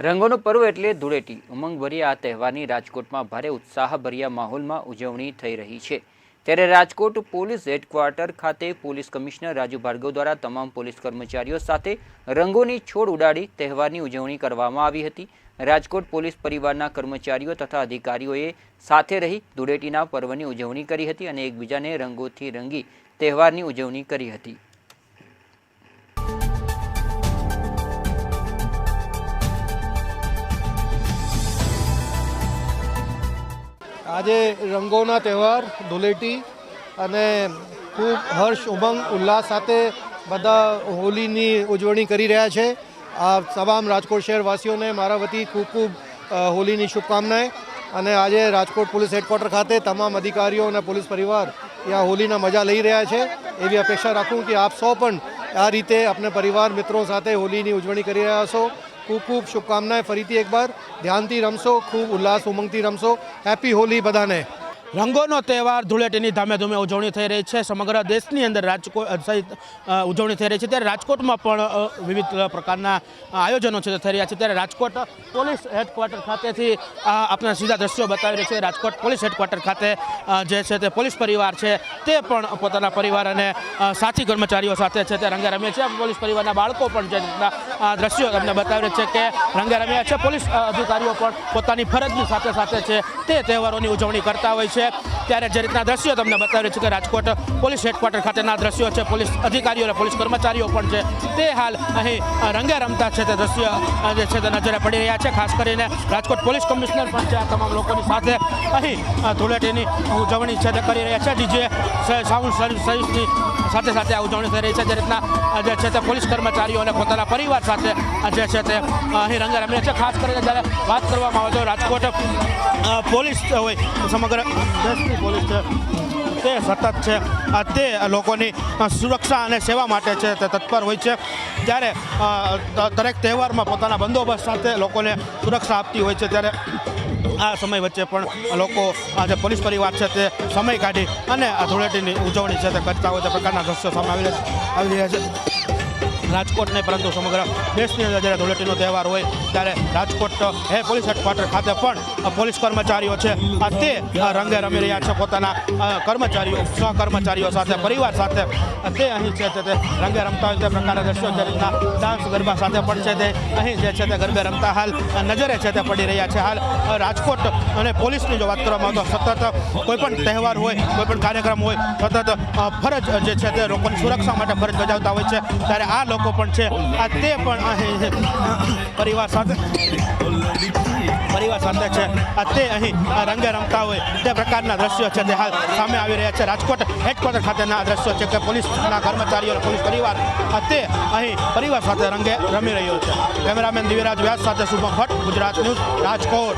રંગોનું પર્વ એટલે ધૂળેટી. ઉમંગભર્યા આ તહેવારની રાજકોટમાં ભારે ઉત્સાહભર્યા માહોલમાં ઉજવણી થઈ રહી છે. ત્યારે રાજકોટ પોલીસ હેડક્વાર્ટર ખાતે પોલીસ કમિશનર રાજુ ભાર્ગવ દ્વારા તમામ પોલીસ કર્મચારીઓ સાથે રંગોની છોડ ઉડાડી તહેવારની ઉજવણી કરવામાં આવી હતી. રાજકોટ પોલીસ પરિવારના કર્મચારીઓ તથા અધિકારીઓએ સાથે રહી ધૂળેટીના પર્વની ઉજવણી કરી હતી અને એકબીજાને રંગોથી રંગી તહેવારની ઉજવણી કરી હતી. આજે રંગોના તહેવાર ધૂળેટી અને ખૂબ હર્ષ, ઉમંગ, ઉલ્લાસ સાથે બધા હોલીની ઉજવણી કરી રહ્યા છે. આ તમામ રાજકોટ શહેરવાસીઓને મારા વતી ખૂબ ખૂબ હોલીની શુભકામનાએ અને આજે રાજકોટ પોલીસ હેડક્વાર્ટર ખાતે તમામ અધિકારીઓ અને પોલીસ પરિવાર ત્યાં હોલીના મજા લઈ રહ્યા છે. એવી અપેક્ષા રાખું કે આપ સૌ પણ આ રીતે આપણે પરિવાર મિત્રો સાથે હોલીની ઉજવણી કરી રહ્યા છો ખૂબ ખૂબ શુભકામનાએ ફરીથી એકવાર ધ્યાનથી રમશો ખૂબ ઉલ્લાસ ઉમંગથી રમશો. હેપી હોલી બધાને. રંગોનો તહેવાર ધૂળેટીની ધામે ધૂમે ઉજવણી થઈ રહી છે. સમગ્ર દેશની અંદર રાજકોટ સહિત ઉજવણી થઈ રહી છે. ત્યારે રાજકોટમાં પણ વિવિધ પ્રકારના આયોજનો છે, થઈ રહ્યા છે. ત્યારે રાજકોટ પોલીસ હેડક્વાર્ટર ખાતેથી આપણા સીધા દ્રશ્યો બતાવી રહ્યા છે. રાજકોટ પોલીસ હેડક્વાર્ટર ખાતે જે છે તે પોલીસ પરિવાર છે, તે પણ પોતાના પરિવાર અને સાથી કર્મચારીઓ સાથે છે તે રંગે રમે છે પોલીસ પરિવારના બાળકો પણ જે દ્રશ્યો તમને બતાવી છે કે રંગે રમ્યા છે પોલીસ અધિકારીઓ પણ પોતાની ફરજની સાથે સાથે છે તે તહેવારોની ઉજવણી કરતા હોય છે. で。ત્યારે જે રીતના દ્રશ્યો તમને બતાવી છે કે રાજકોટ પોલીસ હેડક્વાર્ટર ખાતેના દ્રશ્યો છે. પોલીસ અધિકારીઓ અને પોલીસ કર્મચારીઓ પણ છે. તે હાલ અહીં રંગે રમતા છે તે દ્રશ્ય જે છે તે નજરે પડી રહ્યા છે. ખાસ કરીને રાજકોટ પોલીસ કમિશનર પણ છે આ તમામ લોકોની સાથે. અહીં ધૂળેટીની ઉજવણી છે તે કરી રહ્યા છે. ડીજે સાઉન્ડ સર્વિસની સાથે સાથે આ ઉજવણી થઈ રહી છે. જે રીતના જે છે તે પોલીસ કર્મચારીઓ અને પોતાના પરિવાર સાથે જે છે તે અહીં રંગે રમી છે ખાસ કરીને જ્યારે વાત કરવામાં આવે તો રાજકોટ પોલીસ હોય સમગ્ર દેશની પોલીસ છે. તે સતત છે. તે લોકોની સુરક્ષા અને સેવા માટે છે તે તત્પર હોય છે. જ્યારે દરેક તહેવારમાં પોતાના બંદોબસ્ત સાથે લોકોને સુરક્ષા આપતી હોય છે. ત્યારે આ સમય વચ્ચે પણ લોકો આ જે પોલીસ પરિવાર છે તે સમય કાઢી અને આ ધૂળેટીની ઉજવણી છે તે કરતા હોય તે પ્રકારના દ્રશ્યો સામે આવી રહ્યા છે. રાજકોટ નહીં પરંતુ સમગ્ર દેશની અંદર જ્યારે ધૂળેટીનો તહેવાર હોય ત્યારે રાજકોટ, હે, પોલીસ હેડક્વાર્ટર ખાતે પણ પોલીસ કર્મચારીઓ છે. આ તે રંગે રમી રહ્યા છે પોતાના કર્મચારીઓ સહકર્મચારીઓ સાથે, પરિવાર સાથે. તે અહીં છે તે રંગે રમતા હોય તે પ્રકારના દ્રશ્યો જે ડાન્સ ગરબા સાથે પણ છે તે અહીં જે છે તે ગરબે રમતા હાલ નજરે છે તે પડી રહ્યા છે. હાલ રાજકોટ અને પોલીસની જો વાત કરવામાં આવે તો સતત કોઈ પણ તહેવાર હોય કોઈપણ કાર્યક્રમ હોય, સતત ફરજ જે છે તે લોકોની સુરક્ષા માટે ફરજ બજાવતા હોય છે. ત્યારે આ લોકો પણ છે. આ તે પણ અહીં પરિવાર સાથે પરિવાર સાથે છે. આ તે અહીં રંગે રમતા હોય તે પ્રકારના દ્રશ્યો છે તે હાલ સામે આવી રહ્યા છે. રાજકોટ હેડક્વાર્ટર ખાતેના દ્રશ્યો છે કે પોલીસના કર્મચારીઓ, પોલીસ પરિવાર આ તે અહીં પરિવાર સાથે રંગે રમી રહ્યો છે. કેમેરામેન દિવ્યરાજ વ્યાસ સાથે શુભમ ભટ્ટ, ગુજરાત ન્યૂઝ રાજકોટ.